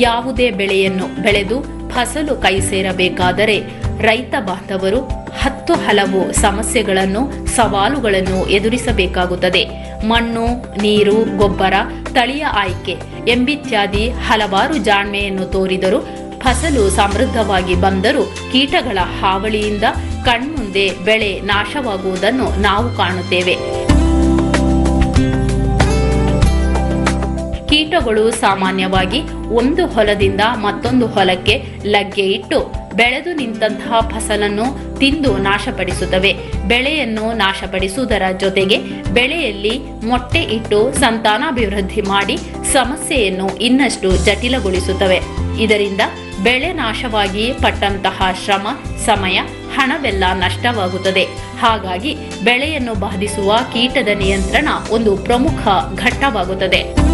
ಯಾವುದೇ ಬೆಳೆಯನ್ನು ಬೆಳೆದು ಫಸಲು ಕೈ ಸೇರಬೇಕಾದರೆ ರೈತ ಬಾಂಧವರು ಹತ್ತು ಹಲವು ಸಮಸ್ಯೆಗಳನ್ನು, ಸವಾಲುಗಳನ್ನು ಎದುರಿಸಬೇಕಾಗುತ್ತದೆ. ಮಣ್ಣು, ನೀರು, ಗೊಬ್ಬರ, ತಳಿಯ ಆಯ್ಕೆ ಎಂಬಿತ್ಯಾದಿ ಹಲವಾರು ಜಾಣ್ಮೆಯನ್ನು ತೋರಿದರು ಫಸಲು ಸಮೃದ್ಧವಾಗಿ ಬಂದರೂ ಕೀಟಗಳ ಹಾವಳಿಯಿಂದ ಕಣ್ಮುಂದೆ ಬೆಳೆ ನಾಶವಾಗುವುದನ್ನು ನಾವು ಕಾಣುತ್ತೇವೆ. ಕೀಟಗಳು ಸಾಮಾನ್ಯವಾಗಿ ಒಂದು ಹೊಲದಿಂದ ಮತ್ತೊಂದು ಹೊಲಕ್ಕೆ ಲಗ್ಗೆ ಇಟ್ಟು ಬೆಳೆದು ನಿಂತಹ ಫಸಲನ್ನು ತಿಂದು ನಾಶಪಡಿಸುತ್ತವೆ. ಬೆಳೆಯನ್ನು ನಾಶಪಡಿಸುವುದರ ಜೊತೆಗೆ ಬೆಳೆಯಲ್ಲಿ ಮೊಟ್ಟೆ ಇಟ್ಟು ಸಂತಾನಾಭಿವೃದ್ಧಿ ಮಾಡಿ ಸಮಸ್ಯೆಯನ್ನು ಇನ್ನಷ್ಟು ಜಟಿಲಗೊಳಿಸುತ್ತವೆ. ಇದರಿಂದ ಬೆಳೆ ನಾಶವಾಗಿ ಪಟ್ಟಂತಹ ಶ್ರಮ, ಸಮಯ, ಹಣವೆಲ್ಲ ನಷ್ಟವಾಗುತ್ತದೆ. ಹಾಗಾಗಿ ಬೆಳೆಯನ್ನು ಬಾಧಿಸುವ ಕೀಟದ ನಿಯಂತ್ರಣ ಒಂದು ಪ್ರಮುಖ ಘಟ್ಟವಾಗುತ್ತದೆ.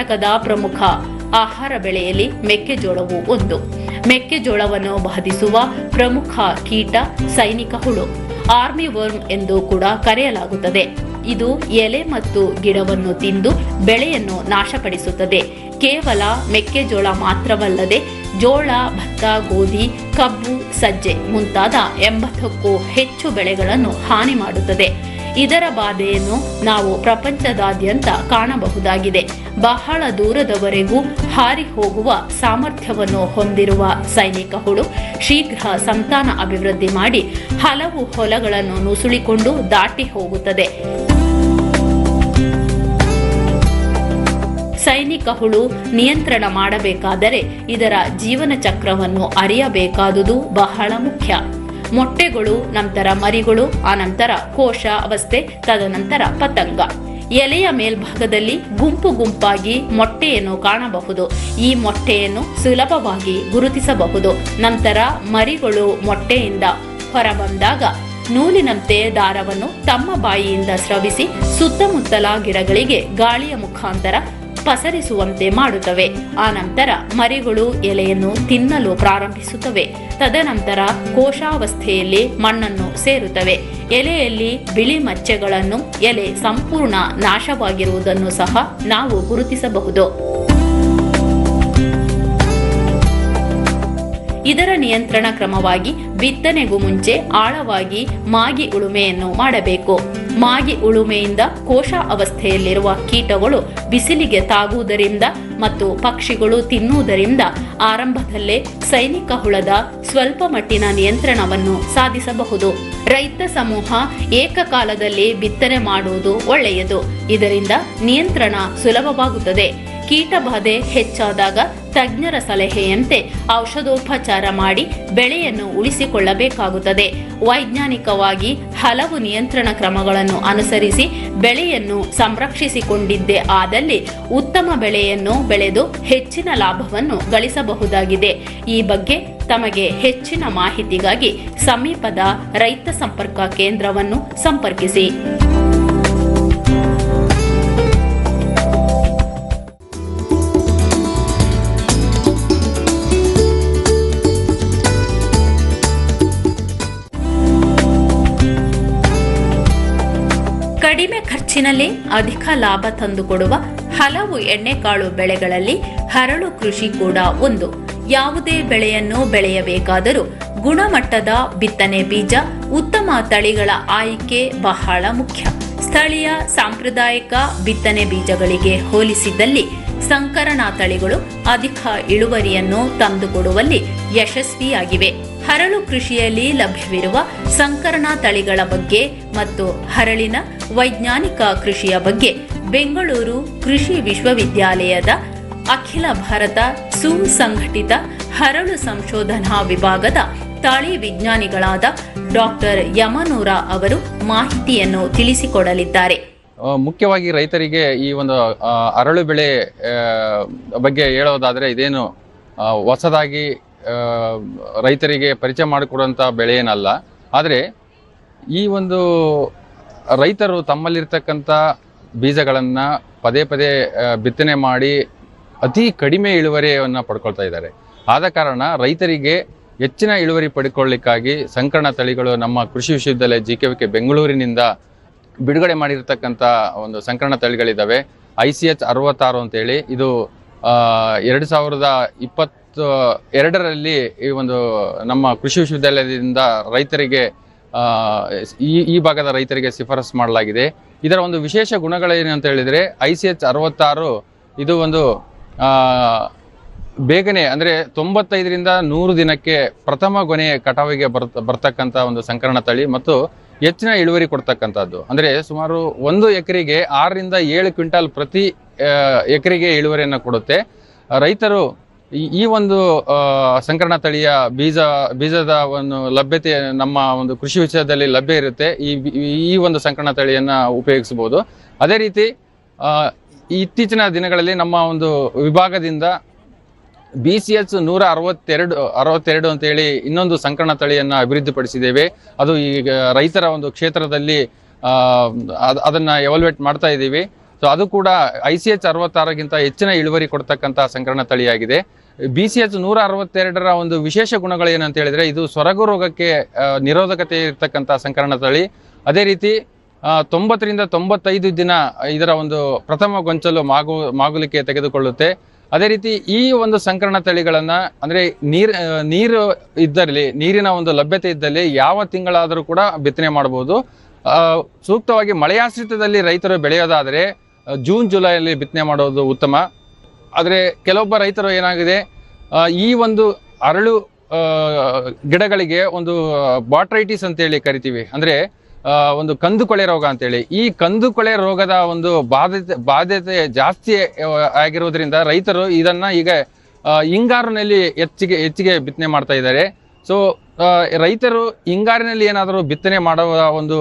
ಕರ್ನಾಟಕದ ಪ್ರಮುಖ ಆಹಾರ ಬೆಳೆಯಲ್ಲಿ ಮೆಕ್ಕೆಜೋಳವು ಒಂದು. ಮೆಕ್ಕೆಜೋಳವನ್ನು ಬಾಧಿಸುವ ಪ್ರಮುಖ ಕೀಟ ಸೈನಿಕ ಹುಳು. ಆರ್ಮಿ ವರ್ಮ್ ಎಂದು ಕೂಡ ಕರೆಯಲಾಗುತ್ತದೆ. ಇದು ಎಲೆ ಮತ್ತು ಗಿಡವನ್ನು ತಿಂದು ಬೆಳೆಯನ್ನು ನಾಶಪಡಿಸುತ್ತದೆ. ಕೇವಲ ಮೆಕ್ಕೆಜೋಳ ಮಾತ್ರವಲ್ಲದೆ ಜೋಳ, ಭತ್ತ, ಗೋಧಿ, ಕಬ್ಬು, ಸಜ್ಜೆ ಮುಂತಾದ ಎಂಬತ್ತಕ್ಕೂ ಹೆಚ್ಚು ಬೆಳೆಗಳನ್ನು ಹಾನಿ ಮಾಡುತ್ತದೆ. ಇದರ ಬಾಧೆಯನ್ನು ನಾವು ಪ್ರಪಂಚದಾದ್ಯಂತ ಕಾಣಬಹುದಾಗಿದೆ. ಬಹಳ ದೂರದವರೆಗೂ ಹಾರಿ ಹೋಗುವ ಸಾಮರ್ಥ್ಯವನ್ನು ಹೊಂದಿರುವ ಸೈನಿಕ ಹುಳು ಶೀಘ್ರ ಸಂತಾನ ಅಭಿವೃದ್ಧಿ ಮಾಡಿ ಹಲವು ಹೊಲಗಳನ್ನು ನುಸುಳಿಕೊಂಡು ದಾಟಿ ಹೋಗುತ್ತದೆ. ಸೈನಿಕ ಹುಳು ನಿಯಂತ್ರಣ ಮಾಡಬೇಕಾದರೆ ಇದರ ಜೀವನ ಚಕ್ರವನ್ನು ಅರಿಯಬೇಕಾದುದು ಬಹಳ ಮುಖ್ಯ. ಮೊಟ್ಟೆಗಳು, ನಂತರ ಮರಿಗಳು ಆನಂತರ ಕೋಶ, ಅವಸ್ಥೆ, ತದನಂತರ ಪತಂಗ. ಎಲೆಯ ಮೇಲ್ಭಾಗದಲ್ಲಿ ಗುಂಪು ಗುಂಪಾಗಿ ಮೊಟ್ಟೆಯನ್ನು ಕಾಣಬಹುದು. ಈ ಮೊಟ್ಟೆಯನ್ನು ಸುಲಭವಾಗಿ ಗುರುತಿಸಬಹುದು. ನಂತರ ಮರಿಗಳು ಮೊಟ್ಟೆಯಿಂದ ಹೊರಬಂದಾಗ ನೂಲಿನಂತೆ ದಾರವನ್ನು ತಮ್ಮ ಬಾಯಿಯಿಂದ ಸ್ರವಿಸಿ ಸುತ್ತಮುತ್ತಲ ಗಿಡಗಳಿಗೆ ಗಾಳಿಯ ಮುಖಾಂತರ ಪಸರಿಸುವಂತೆ ಮಾಡುತ್ತವೆ. ಆನಂತರ ಮರಿಗಳು ಎಲೆಯನ್ನು ತಿನ್ನಲು ಪ್ರಾರಂಭಿಸುತ್ತವೆ. ತದನಂತರ ಕೋಶಾವಸ್ಥೆಯಲ್ಲಿ ಮಣ್ಣನ್ನು ಸೇರುತ್ತವೆ. ಎಲೆಯಲ್ಲಿ ಬಿಳಿ ಮಚ್ಚೆಗಳನ್ನು ಎಲೆ ಸಂಪೂರ್ಣ ನಾಶವಾಗಿರುವುದನ್ನು ಸಹ ನಾವು ಗುರುತಿಸಬಹುದು. ಇದರ ನಿಯಂತ್ರಣ ಕ್ರಮವಾಗಿ ಬಿತ್ತನೆಗೂ ಮುಂಚೆ ಆಳವಾಗಿ ಮಾಗಿ ಉಳುಮೆಯನ್ನು ಮಾಡಬೇಕು. ಮಾಗಿ ಉಳುಮೆಯಿಂದ ಕೋಶ ಅವಸ್ಥೆಯಲ್ಲಿರುವ ಕೀಟಗಳು ಬಿಸಿಲಿಗೆ ತಾಗುವುದರಿಂದ ಮತ್ತು ಪಕ್ಷಿಗಳು ತಿನ್ನುವುದರಿಂದ ಆರಂಭದಲ್ಲೇ ಸೈನಿಕ ಹುಳದ ಸ್ವಲ್ಪ ಮಟ್ಟಿನ ನಿಯಂತ್ರಣವನ್ನು ಸಾಧಿಸಬಹುದು. ರೈತ ಸಮೂಹ ಏಕಕಾಲದಲ್ಲಿ ಬಿತ್ತನೆ ಮಾಡುವುದು ಒಳ್ಳೆಯದು. ಇದರಿಂದ ನಿಯಂತ್ರಣ ಸುಲಭವಾಗುತ್ತದೆ. ಕೀಟಬಾಧೆ ಹೆಚ್ಚಾದಾಗ ತಜ್ಞರ ಸಲಹೆಯಂತೆ ಔಷಧೋಪಚಾರ ಮಾಡಿ ಬೆಳೆಯನ್ನು ಉಳಿಸಿಕೊಳ್ಳಬೇಕಾಗುತ್ತದೆ. ವೈಜ್ಞಾನಿಕವಾಗಿ ಹಲವು ನಿಯಂತ್ರಣ ಕ್ರಮಗಳನ್ನು ಅನುಸರಿಸಿ ಬೆಳೆಯನ್ನು ಸಂರಕ್ಷಿಸಿಕೊಂಡಿದ್ದೇ ಆದಲ್ಲಿ ಉತ್ತಮ ಬೆಳೆಯನ್ನು ಬೆಳೆದು ಹೆಚ್ಚಿನ ಲಾಭವನ್ನು ಗಳಿಸಬಹುದಾಗಿದೆ. ಈ ಬಗ್ಗೆ ತಮಗೆ ಹೆಚ್ಚಿನ ಮಾಹಿತಿಗಾಗಿ ಸಮೀಪದ ರೈತ ಸಂಪರ್ಕ ಕೇಂದ್ರವನ್ನು ಸಂಪರ್ಕಿಸಿ. ಕಡಿಮೆ ಖರ್ಚಿನಲ್ಲಿ ಅಧಿಕ ಲಾಭ ತಂದುಕೊಡುವ ಹಲವು ಎಣ್ಣೆಕಾಳು ಬೆಳೆಗಳಲ್ಲಿ ಹರಳು ಕೃಷಿ ಕೂಡ ಒಂದು. ಯಾವುದೇ ಬೆಳೆಯನ್ನು ಬೆಳೆಯಬೇಕಾದರೂ ಗುಣಮಟ್ಟದ ಬಿತ್ತನೆ ಬೀಜ ಉತ್ತಮ ತಳಿಗಳ ಆಯ್ಕೆ ಬಹಳ ಮುಖ್ಯ. ಸ್ಥಳೀಯ ಸಾಂಪ್ರದಾಯಿಕ ಬಿತ್ತನೆ ಬೀಜಗಳಿಗೆ ಹೋಲಿಸಿದಲ್ಲಿ ಸಂಕರಣ ತಳಿಗಳು ಅಧಿಕ ಇಳುವರಿಯನ್ನು ತಂದುಕೊಡುವಲ್ಲಿ ಯಶಸ್ವಿಯಾಗಿವೆ. ಹರಳು ಕೃಷಿಯಲ್ಲಿ ಲಭ್ಯವಿರುವ ಸಂಕರಣ ತಳಿಗಳ ಬಗ್ಗೆ ಮತ್ತು ಹರಳಿನ ವೈಜ್ಞಾನಿಕ ಕೃಷಿಯ ಬಗ್ಗೆ ಬೆಂಗಳೂರು ಕೃಷಿ ವಿಶ್ವವಿದ್ಯಾಲಯದ ಅಖಿಲ ಭಾರತ ಸುಸಂಘಟಿತ ಹರಳು ಸಂಶೋಧನಾ ವಿಭಾಗದ ತಳಿ ವಿಜ್ಞಾನಿಗಳಾದ ಡಾಕ್ಟರ್ ಯಮನೂರ ಅವರು ಮಾಹಿತಿಯನ್ನು ತಿಳಿಸಿಕೊಡಲಿದ್ದಾರೆ. ಮುಖ್ಯವಾಗಿ ರೈತರಿಗೆ ಈ ಒಂದು ಅರಳು ಬೆಳೆ ಬಗ್ಗೆ ಹೇಳೋದಾದರೆ ಇದೇನು ಹೊಸದಾಗಿ ರೈತರಿಗೆ ಪರಿಚಯ ಮಾಡಿಕೊಡುವಂಥ ಬೆಳೆ ಏನಲ್ಲ. ಆದರೆ ಈ ಒಂದು ರೈತರು ತಮ್ಮಲ್ಲಿರ್ತಕ್ಕಂಥ ಬೀಜಗಳನ್ನು ಪದೇ ಪದೇ ಬಿತ್ತನೆ ಮಾಡಿ ಅತಿ ಕಡಿಮೆ ಇಳುವರಿಯನ್ನು ಪಡ್ಕೊಳ್ತಾ ಇದ್ದಾರೆ. ಆದ ಕಾರಣ ರೈತರಿಗೆ ಹೆಚ್ಚಿನ ಇಳುವರಿ ಪಡ್ಕೊಳ್ಳಿಕ್ಕಾಗಿ ಸಂಕರಣ ತಳಿಗಳು ನಮ್ಮ ಕೃಷಿ ವಿಶ್ವವಿದ್ಯಾಲಯ ಜಿ ಕೆ ವಿ ಕೆ ಬೆಂಗಳೂರಿನಿಂದ ಬಿಡುಗಡೆ ಮಾಡಿರ್ತಕ್ಕಂಥ ಒಂದು ಸಂಕರಣ ತಳಿಗಳಿದ್ದಾವೆ ಐ ಸಿ ಎಚ್ ಅರವತ್ತಾರು ಅಂತೇಳಿ. ಇದು ಎರಡು ಸಾವಿರದ ಇಪ್ಪತ್ತು ಎರಡರಲ್ಲಿ ಈ ಒಂದು ನಮ್ಮ ಕೃಷಿ ವಿಶ್ವವಿದ್ಯಾಲಯದಿಂದ ರೈತರಿಗೆ ಈ ಈ ಭಾಗದ ರೈತರಿಗೆ ಶಿಫಾರಸು ಮಾಡಲಾಗಿದೆ. ಇದರ ಒಂದು ವಿಶೇಷ ಗುಣಗಳೇನು ಅಂತ ಹೇಳಿದರೆ, ಐ ಸಿ ಎಚ್ ಅರವತ್ತಾರು ಇದು ಒಂದು ಬೇಗನೆ ಅಂದರೆ ತೊಂಬತ್ತೈದರಿಂದ ನೂರು ದಿನಕ್ಕೆ ಪ್ರಥಮ ಗೊನೆ ಕಟಾವಿಗೆ ಬರ್ತ, ಬರ್ತಕ್ಕಂಥ ಒಂದು ಸಂಕರಣ ತಳಿ ಮತ್ತು ಹೆಚ್ಚಿನ ಇಳುವರಿ ಕೊಡ್ತಕ್ಕಂಥದ್ದು. ಅಂದರೆ ಸುಮಾರು ಒಂದು ಎಕರೆಗೆ ಆರರಿಂದ ಏಳು ಕ್ವಿಂಟಾಲ್ ಪ್ರತಿ ಎಕರೆಗೆ ಇಳುವರಿಯನ್ನು ಕೊಡುತ್ತೆ. ರೈತರು ಈ ಒಂದು ಸಂಕರಣ ತಳಿಯ ಬೀಜ, ಬೀಜದ ಒಂದು ಲಭ್ಯತೆ ನಮ್ಮ ಒಂದು ಕೃಷಿ ವಿಷಯದಲ್ಲಿ ಲಭ್ಯ ಇರುತ್ತೆ. ಈ ಈ ಒಂದು ಸಂಕರಣ ತಳಿಯನ್ನು ಉಪಯೋಗಿಸಬಹುದು. ಅದೇ ರೀತಿ ಇತ್ತೀಚಿನ ದಿನಗಳಲ್ಲಿ ನಮ್ಮ ಒಂದು ವಿಭಾಗದಿಂದ ಬಿ ಸಿ ಎಚ್ ನೂರ ಅರವತ್ತೆರಡು ಅರವತ್ತೆರಡು ಅಂತೇಳಿ ಇನ್ನೊಂದು ಸಂಕರಣ ತಳಿಯನ್ನು ಅಭಿವೃದ್ಧಿಪಡಿಸಿದ್ದೇವೆ. ಅದು ಈಗ ರೈತರ ಒಂದು ಕ್ಷೇತ್ರದಲ್ಲಿ ಅದನ್ನು ಅದ್- ಅದನ್ನ ಎವಲ್ವೇಟ್ ಮಾಡ್ತಾ ಇದ್ದೀವಿ. ಸೊ ಅದು ಕೂಡ ಐ ಸಿ ಎಚ್ ಅರವತ್ತಾರಕ್ಕಿಂತ ಹೆಚ್ಚಿನ ಇಳುವರಿ ಕೊಡ್ತಕ್ಕಂಥ ಸಂಕರಣ ತಳಿಯಾಗಿದೆ. ಬಿ ಸಿ ಎಚ್ ನೂರ ಅರವತ್ತೆರಡರ ಒಂದು ವಿಶೇಷ ಗುಣಗಳು ಏನಂತ ಹೇಳಿದ್ರೆ ಇದು ಸೊರಗು ರೋಗಕ್ಕೆ ನಿರೋಧಕತೆ ಇರತಕ್ಕಂಥ ಸಂಕರಣ ತಳಿ ಅದೇ ರೀತಿ ತೊಂಬತ್ತರಿಂದ ತೊಂಬತ್ತೈದು ದಿನ ಇದರ ಒಂದು ಪ್ರಥಮ ಗೊಂಚಲು ಮಾಗು, ಮಾಗುಲಿಕೆ ತೆಗೆದುಕೊಳ್ಳುತ್ತೆ. ಅದೇ ರೀತಿ ಈ ಒಂದು ಸಂಕರಣ ತಳಿಗಳನ್ನು, ಅಂದರೆ ನೀರು ನೀರು ಇದ್ದಲ್ಲಿ, ನೀರಿನ ಒಂದು ಲಭ್ಯತೆ ಇದ್ದಲ್ಲಿ ಯಾವ ತಿಂಗಳಾದರೂ ಕೂಡ ಬಿತ್ತನೆ ಮಾಡಬಹುದು ಸೂಕ್ತವಾಗಿ ಮಳೆಯಾಶ್ರಿತದಲ್ಲಿ ರೈತರು ಬೆಳೆಯೋದಾದರೆ ಜೂನ್, ಜುಲೈಯಲ್ಲಿ ಬಿತ್ತನೆ ಮಾಡೋದು ಉತ್ತಮ. ಆದರೆ ಕೆಲವೊಬ್ಬ ರೈತರು ಏನಾಗಿದೆ ಈ ಒಂದು ಅರಳು ಗಿಡಗಳಿಗೆ ಒಂದು ಬಾಟ್ರೈಟಿಸ್ ಅಂತೇಳಿ ಕರಿತೀವಿ. ಅಂದರೆ ಒಂದು ಕಂದುಕೊಳೆ ರೋಗ ಅಂತೇಳಿ. ಈ ಕಂದುಕೊಳೆ ರೋಗದ ಒಂದು ಬಾಧ್ಯತೆ ಬಾಧ್ಯತೆ ಜಾಸ್ತಿ ಆಗಿರೋದ್ರಿಂದ ರೈತರು ಇದನ್ನು ಈಗ ಹಿಂಗಾರಿನಲ್ಲಿ ಹೆಚ್ಚಿಗೆ ಹೆಚ್ಚಿಗೆ ಬಿತ್ತನೆ ಮಾಡ್ತಾ ಇದ್ದಾರೆ. ಸೊ ರೈತರು ಹಿಂಗಾರಿನಲ್ಲಿ ಏನಾದರೂ ಬಿತ್ತನೆ ಮಾಡುವ ಒಂದು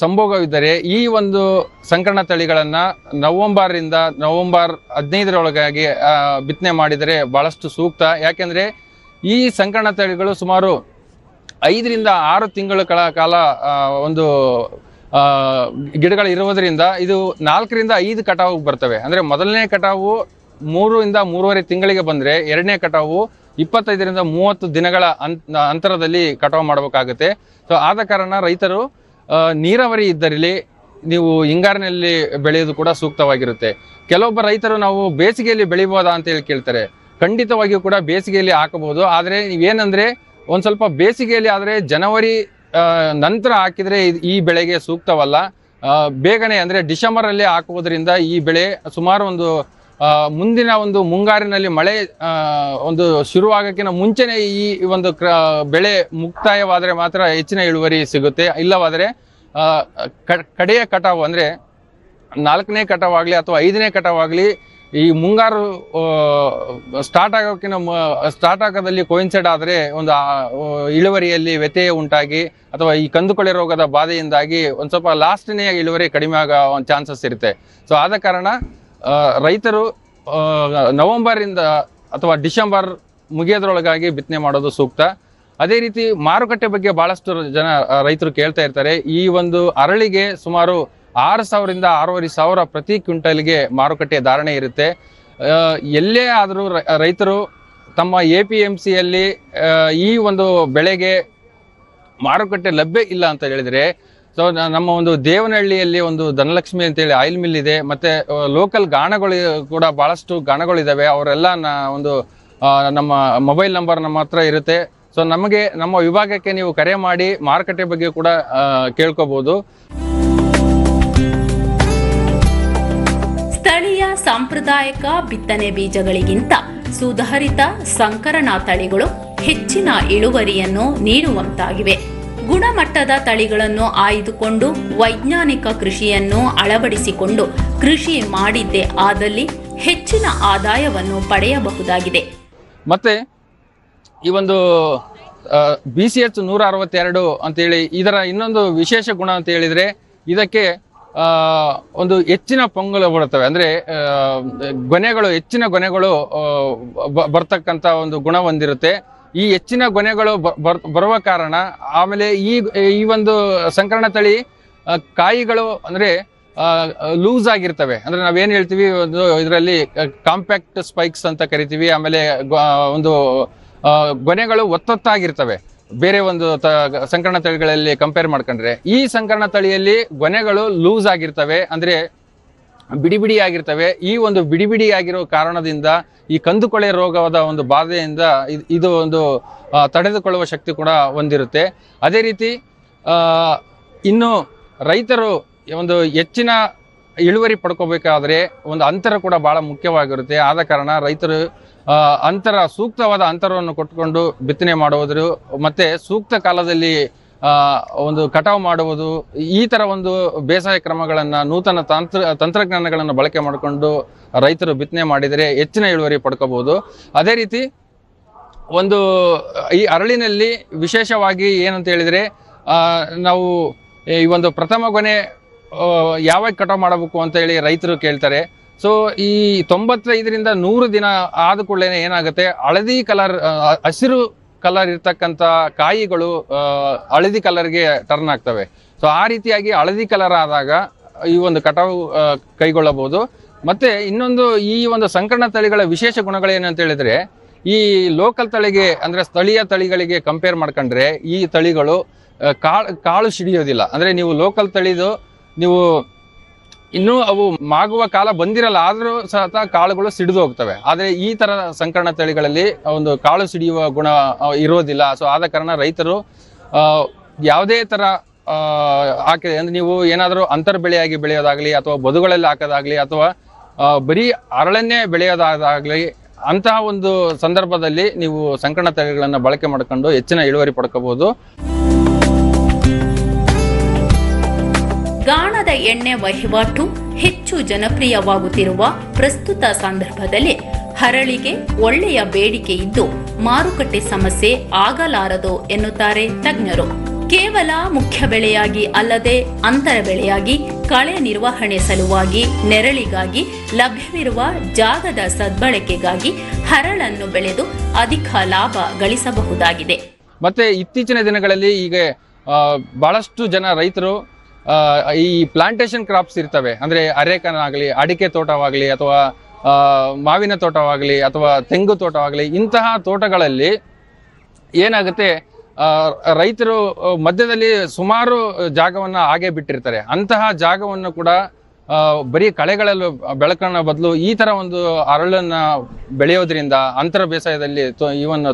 ಸಂಭೋಗವಿದ್ದರೆ ಈ ಒಂದು ಸಂಕರಣ ತಳಿಗಳನ್ನು ನವಂಬರಿಂದ ನವಂಬರ್ ಹದಿನೈದರೊಳಗಾಗಿ ಬಿತ್ತನೆ ಮಾಡಿದರೆ ಭಾಳಷ್ಟು ಸೂಕ್ತ. ಯಾಕೆಂದರೆ ಈ ಸಂಕರಣ ತಳಿಗಳು ಸುಮಾರು ಐದರಿಂದ ಆರು ತಿಂಗಳ ಕಾಲ ಒಂದು ಗಿಡಗಳು ಇರುವುದರಿಂದ ಇದು ನಾಲ್ಕರಿಂದ ಐದು ಕಟಾವು ಬರ್ತವೆ. ಅಂದರೆ ಮೊದಲನೇ ಕಟಾವು ಮೂರರಿಂದ ಮೂರುವರೆ ತಿಂಗಳಿಗೆ ಬಂದರೆ ಎರಡನೇ ಕಟಾವು ಇಪ್ಪತ್ತೈದರಿಂದ ಮೂವತ್ತು ದಿನಗಳ ಅಂತರದಲ್ಲಿ ಕಟಾವು ಮಾಡಬೇಕಾಗುತ್ತೆ. ಸೊ ಆದ ಕಾರಣ ರೈತರು ನೀರಾವರಿ ಇದ್ದರಲ್ಲಿ ನೀವು ಹಿಂಗಾರಿನಲ್ಲಿ ಬೆಳೆಯೋದು ಕೂಡ ಸೂಕ್ತವಾಗಿರುತ್ತೆ. ಕೆಲವೊಬ್ಬ ರೈತರು ನಾವು ಬೇಸಿಗೆಯಲ್ಲಿ ಬೆಳಿಬೋದಾ ಅಂತ ಹೇಳಿ ಕೇಳ್ತಾರೆ. ಖಂಡಿತವಾಗಿಯೂ ಕೂಡ ಬೇಸಿಗೆಯಲ್ಲಿ ಹಾಕಬಹುದು. ಆದರೆ ನೀವೇನಂದ್ರೆ ಒಂದು ಸ್ವಲ್ಪ ಬೇಸಿಗೆಯಲ್ಲಿ ಆದರೆ ಜನವರಿ ನಂತರ ಹಾಕಿದ್ರೆ ಈ ಬೆಳೆಗೆ ಸೂಕ್ತವಲ್ಲ. ಬೇಗನೆ ಅಂದ್ರೆ ಡಿಸೆಂಬರ್ ಅಲ್ಲಿ ಹಾಕುವುದರಿಂದ ಈ ಬೆಳೆ ಸುಮಾರು ಒಂದು ಮುಂದಿನ ಒಂದು ಮುಂಗಾರಿನಲ್ಲಿ ಮಳೆ ಒಂದು ಶುರುವಾಗಕ್ಕಿಂತ ಮುಂಚೆನೇ ಈ ಒಂದು ಬೆಳೆ ಮುಕ್ತಾಯವಾದರೆ ಮಾತ್ರ ಹೆಚ್ಚಿನ ಇಳುವರಿ ಸಿಗುತ್ತೆ. ಇಲ್ಲವಾದರೆ ಕಡೆಯ ಕಟಾವು ಅಂದರೆ ನಾಲ್ಕನೇ ಕಟಾವಾಗಲಿ ಅಥವಾ ಐದನೇ ಕಟಾವಾಗಲಿ ಈ ಮುಂಗಾರು ಸ್ಟಾರ್ಟ್ ಆಗೋಕ್ಕಿಂತ ಸ್ಟಾರ್ಟ್ ಆಗೋದಲ್ಲಿ ಕೋಯಿನ್ಸೈಡ್ ಆದರೆ ಒಂದು ಇಳುವರಿಯಲ್ಲಿ ವ್ಯತ್ಯಯ ಉಂಟಾಗಿ ಅಥವಾ ಈ ಕಂದುಕೊಳೆ ರೋಗದ ಬಾಧೆಯಿಂದಾಗಿ ಒಂದು ಸ್ವಲ್ಪ ಲಾಸ್ಟ್ನೇ ಇಳುವರಿ ಕಡಿಮೆ ಆಗೋ ಒಂದು ಚಾನ್ಸಸ್ ಇರುತ್ತೆ. ಸೊ ಆದ ಕಾರಣ ರೈತರು ನವೆಂಬರ್ ನವೆಂಬರಿಂದ ಅಥವಾ ಡಿಸೆಂಬರ್ ಮುಗಿಯೋದ್ರೊಳಗಾಗಿ ಬಿತ್ತನೆ ಮಾಡೋದು ಸೂಕ್ತ. ಅದೇ ರೀತಿ ಮಾರುಕಟ್ಟೆ ಬಗ್ಗೆ ಬಹಳಷ್ಟು ಜನ ರೈತರು ಕೇಳ್ತಾ ಇರ್ತಾರೆ. ಈ ಒಂದು ಅರಳಿಗೆ ಸುಮಾರು ಆರು ಸಾವಿರದಿಂದ ಆರೂವರೆ ಸಾವಿರ ಪ್ರತಿ ಕ್ವಿಂಟಲ್ಗೆ ಮಾರುಕಟ್ಟೆ ಧಾರಣೆ ಇರುತ್ತೆ. ಎಲ್ಲೇ ಆದರೂ ರೈತರು ತಮ್ಮ ಎ ಪಿ ಎಂ ಸಿಯಲ್ಲಿ ಈ ಒಂದು ಬೆಳೆಗೆ ಮಾರುಕಟ್ಟೆ ಲಭ್ಯ ಇಲ್ಲ ಅಂತ ಹೇಳಿದ್ರೆ ಸೊ ನಮ್ಮ ಒಂದು ದೇವನಹಳ್ಳಿಯಲ್ಲಿ ಒಂದು ಧನಲಕ್ಷ್ಮಿ ಅಂತೇಳಿ ಆಯಿಲ್ ಮಿಲ್ ಇದೆ. ಮತ್ತೆ ಲೋಕಲ್ ಗಾಣಗಳು ಕೂಡ ಬಹಳಷ್ಟು ಗಾಣಗಳಿದ್ದಾವೆ ಅವರೆಲ್ಲ ಒಂದು ನಮ್ಮ ಮೊಬೈಲ್ ನಂಬರ್ ನಮ್ಮ ಹತ್ರ ಇರುತ್ತೆ. ಸೊ ನಮಗೆ, ನಮ್ಮ ವಿಭಾಗಕ್ಕೆ ನೀವು ಕರೆ ಮಾಡಿ ಮಾರುಕಟ್ಟೆ ಬಗ್ಗೆ ಕೂಡ ಕೇಳ್ಕೋಬಹುದು ಸ್ಥಳೀಯ ಸಾಂಪ್ರದಾಯಿಕ ಬಿತ್ತನೆ ಬೀಜಗಳಿಗಿಂತ ಸುಧಾರಿತ ಸಂಕರಣ ತಳಿಗಳು ಹೆಚ್ಚಿನ ಇಳುವರಿಯನ್ನು ನೀಡುವಂತಾಗಿವೆ. ಗುಣಮಟ್ಟದ ತಳಿಗಳನ್ನು ಆಯ್ದುಕೊಂಡು ವೈಜ್ಞಾನಿಕ ಕೃಷಿಯನ್ನು ಅಳವಡಿಸಿಕೊಂಡು ಕೃಷಿ ಮಾಡಿದ್ದೇ ಆದಲ್ಲಿ ಹೆಚ್ಚಿನ ಆದಾಯವನ್ನು ಪಡೆಯಬಹುದಾಗಿದೆ. ಮತ್ತೆ ಈ ಒಂದು ಬಿ ಸಿ ಎಚ್ ನೂರ ಅರವತ್ತೆರಡು ಅಂತೇಳಿ ಇದರ ಇನ್ನೊಂದು ವಿಶೇಷ ಗುಣ ಅಂತ ಹೇಳಿದ್ರೆ ಇದಕ್ಕೆ ಒಂದು ಹೆಚ್ಚಿನ ಪೊಂಗಲು ಬರುತ್ತವೆ. ಅಂದ್ರೆ ಗೊನೆಗಳು, ಹೆಚ್ಚಿನ ಗೊನೆಗಳು ಬರ್ತಕ್ಕಂಥ ಒಂದು ಗುಣ ಹೊಂದಿರುತ್ತೆ. ಈ ಹೆಚ್ಚಿನ ಗೊನೆಗಳು ಬರುವ ಕಾರಣ ಆಮೇಲೆ ಈ ಈ ಒಂದು ಸಂಕರಣ ತಳಿ ಕಾಯಿಗಳು ಅಂದ್ರೆ ಲೂಸ್ ಆಗಿರ್ತವೆ. ಅಂದ್ರೆ ನಾವೇನ್ ಹೇಳ್ತೀವಿ, ಒಂದು ಇದರಲ್ಲಿ ಕಾಂಪ್ಯಾಕ್ಟ್ ಸ್ಪೈಕ್ಸ್ ಅಂತ ಕರಿತೀವಿ. ಆಮೇಲೆ ಒಂದು ಗೊನೆಗಳು ಒತ್ತೊತ್ತಾಗಿರ್ತವೆ. ಬೇರೆ ಒಂದು ತ- ಸಂಕರಣ ತಳಿಗಳಲ್ಲಿ ಕಂಪೇರ್ ಮಾಡ್ಕೊಂಡ್ರೆ. ಈ ಸಂಕರಣ ತಳಿಯಲ್ಲಿ ಗೊನೆಗಳು ಲೂಸ್ ಆಗಿರ್ತವೆ. ಅಂದ್ರೆ ಬಿಡಿ ಬಿಡಿಯಾಗಿರ್ತವೆ ಈ ಒಂದು ಬಿಡಿ ಬಿಡಿಯಾಗಿರೋ ಕಾರಣದಿಂದ ಈ ಕಂದುಕೊಳೆ ರೋಗವಾದ ಒಂದು ಬಾಧೆಯಿಂದ ಇದ್- ಒಂದು ತಡೆದುಕೊಳ್ಳುವ ಶಕ್ತಿ ಕೂಡ ಹೊಂದಿರುತ್ತೆ. ಅದೇ ರೀತಿ ಇನ್ನು ರೈತರು ಒಂದು ಹೆಚ್ಚಿನ ಇಳುವರಿ ಪಡ್ಕೋಬೇಕಾದ್ರೆ ಒಂದು ಅಂತರ ಕೂಡ ಬಹಳ ಮುಖ್ಯವಾಗಿರುತ್ತೆ. ಆದ ಕಾರಣ ರೈತರು ಅಂತರ, ಸೂಕ್ತವಾದ ಅಂತರವನ್ನು ಕೊಟ್ಟುಕೊಂಡು ಬಿತ್ತನೆ ಮಾಡುವುದರು, ಮತ್ತೆ ಸೂಕ್ತ ಕಾಲದಲ್ಲಿ ಒಂದು ಕಟಾವು ಮಾಡುವುದು, ಈ ತರ ಒಂದು ಬೇಸಾಯ ಕ್ರಮಗಳನ್ನ ನೂತನ ತಂತ್ರ, ತಂತ್ರಜ್ಞಾನಗಳನ್ನು ಬಳಕೆ ಮಾಡಿಕೊಂಡು ರೈತರು ಬಿತ್ತನೆ ಮಾಡಿದರೆ ಹೆಚ್ಚಿನ ಇಳುವರಿ ಪಡ್ಕೋಬಹುದು. ಅದೇ ರೀತಿ ಒಂದು, ಈ ಅರಳಿನಲ್ಲಿ ವಿಶೇಷವಾಗಿ ಏನಂತ ಹೇಳಿದ್ರೆ ನಾವು ಈ ಒಂದು ಪ್ರಥಮ ಗೊನೆ ಯಾವಾಗ ಕಟಾವು ಮಾಡಬೇಕು ಅಂತ ಹೇಳಿ ರೈತರು ಕೇಳ್ತಾರೆ. ಸೊ ಈ ತೊಂಬತ್ತೈದರಿಂದ ನೂರು ದಿನ ಆದ ಕೂಡಲೇ ಏನಾಗುತ್ತೆ, ಹಳದಿ ಕಲರ್ ಹಸಿರು ಕಲರ್ ಇರ್ತಕ್ಕಂಥ ಕಾಯಿಗಳು ಹಳದಿ ಕಲರ್ಗೆ ಟರ್ನ್ ಆಗ್ತವೆ. ಸೊ ಆ ರೀತಿಯಾಗಿ ಹಳದಿ ಕಲರ್ ಆದಾಗ ಈ ಒಂದು ಕಟಾವು ಕೈಗೊಳ್ಳಬಹುದು. ಮತ್ತೆ ಇನ್ನೊಂದು ಈ ಒಂದು ಸಂಕರಣ ತಳಿಗಳ ವಿಶೇಷ ಗುಣಗಳೇನಂತ ಹೇಳಿದ್ರೆ, ಈ ಲೋಕಲ್ ತಳಿಗೆ, ಅಂದ್ರೆ ಸ್ಥಳೀಯ ತಳಿಗಳಿಗೆ ಕಂಪೇರ್ ಮಾಡ್ಕೊಂಡ್ರೆ ಈ ತಳಿಗಳು ಕಾಳು ಕಾಳು ಸಿಡಿಯೋದಿಲ್ಲ. ಅಂದ್ರೆ ನೀವು ಲೋಕಲ್ ತಳಿದು ನೀವು ಇನ್ನೂ ಅವು ಮಾಗುವ ಕಾಲ ಬಂದಿರಲ್ಲ, ಆದರೂ ಸಹ ಕಾಳುಗಳು ಸಿಡಿದು ಹೋಗ್ತವೆ. ಆದರೆ ಈ ತರ ಸಂಕರಣ ತಳಿಗಳಲ್ಲಿ ಒಂದು ಕಾಳು ಸಿಡಿಯುವ ಗುಣ ಇರೋದಿಲ್ಲ. ಸೊ ಆದ ಕಾರಣ ರೈತರು ಯಾವುದೇ ತರ ಹಾಕಿದೆ ಅಂದ್ರೆ ನೀವು ಏನಾದರೂ ಅಂತರ್ ಬೆಳೆಯಾಗಿ ಬೆಳೆಯೋದಾಗ್ಲಿ, ಅಥವಾ ಬದುಗಳಲ್ಲಿ ಹಾಕೋದಾಗ್ಲಿ, ಅಥವಾ ಬರೀ ಅರಳನ್ನೇ ಬೆಳೆಯೋದಾಗ್ಲಿ ಅಂತಹ ಒಂದು ಸಂದರ್ಭದಲ್ಲಿ ನೀವು ಸಂಕರಣ ತಳಿಗಳನ್ನು ಬಳಕೆ ಮಾಡಿಕೊಂಡು ಹೆಚ್ಚಿನ ಇಳುವರಿ ಪಡ್ಕೋಬಹುದು ಎಣ್ಣೆ ವಹಿವಾಟು ಹೆಚ್ಚು ಜನಪ್ರಿಯವಾಗುತ್ತಿರುವ ಪ್ರಸ್ತುತ ಸಂದರ್ಭದಲ್ಲಿ ಹರಳಿಗೆ ಒಳ್ಳೆಯ ಬೇಡಿಕೆ ಇದ್ದು ಮಾರುಕಟ್ಟೆ ಸಮಸ್ಯೆ ಆಗಲಾರದು ಎನ್ನುತ್ತಾರೆ ತಜ್ಞರು. ಕೇವಲ ಮುಖ್ಯ ಬೆಳೆಯಾಗಿ ಅಲ್ಲದೆ ಅಂತರ ಬೆಳೆಯಾಗಿ ಕಳೆ ನಿರ್ವಹಣೆ ಸಲುವಾಗಿ ನೆರಳಿಗಾಗಿ ಲಭ್ಯವಿರುವ ಜಾಗದ ಸದ್ಬಳಕೆಗಾಗಿ ಹರಳನ್ನು ಬೆಳೆದು ಅಧಿಕ ಲಾಭ ಗಳಿಸಬಹುದಾಗಿದೆ. ಮತ್ತೆ ಇತ್ತೀಚಿನ ದಿನಗಳಲ್ಲಿ ಈಗ ಬಹಳಷ್ಟು ಜನ ರೈತರು ಈ ಪ್ಲಾಂಟೇಶನ್ ಕ್ರಾಪ್ಸ್ ಇರ್ತವೆ. ಅಂದ್ರೆ ಅರೇಕನಾಗಲಿ ಅಡಿಕೆ ತೋಟವಾಗಲಿ ಅಥವಾ ಮಾವಿನ ತೋಟವಾಗಲಿ ಅಥವಾ ತೆಂಗು ತೋಟವಾಗಲಿ, ಇಂತಹ ತೋಟಗಳಲ್ಲಿ ಏನಾಗುತ್ತೆ ರೈತರು ಮಧ್ಯದಲ್ಲಿ ಸುಮಾರು ಜಾಗವನ್ನ ಹಾಗೆ ಬಿಟ್ಟಿರ್ತಾರೆ. ಅಂತಹ ಜಾಗವನ್ನು ಕೂಡ ಬರೀ ಕಳೆಗಳಲ್ಲೂ ಬೆಳಕನ್ನ ಬದಲು ಈ ತರ ಒಂದು ಅರಳನ್ನ ಬೆಳೆಯೋದ್ರಿಂದ, ಅಂತರ ಬೇಸಾಯದಲ್ಲಿ ಇವನ್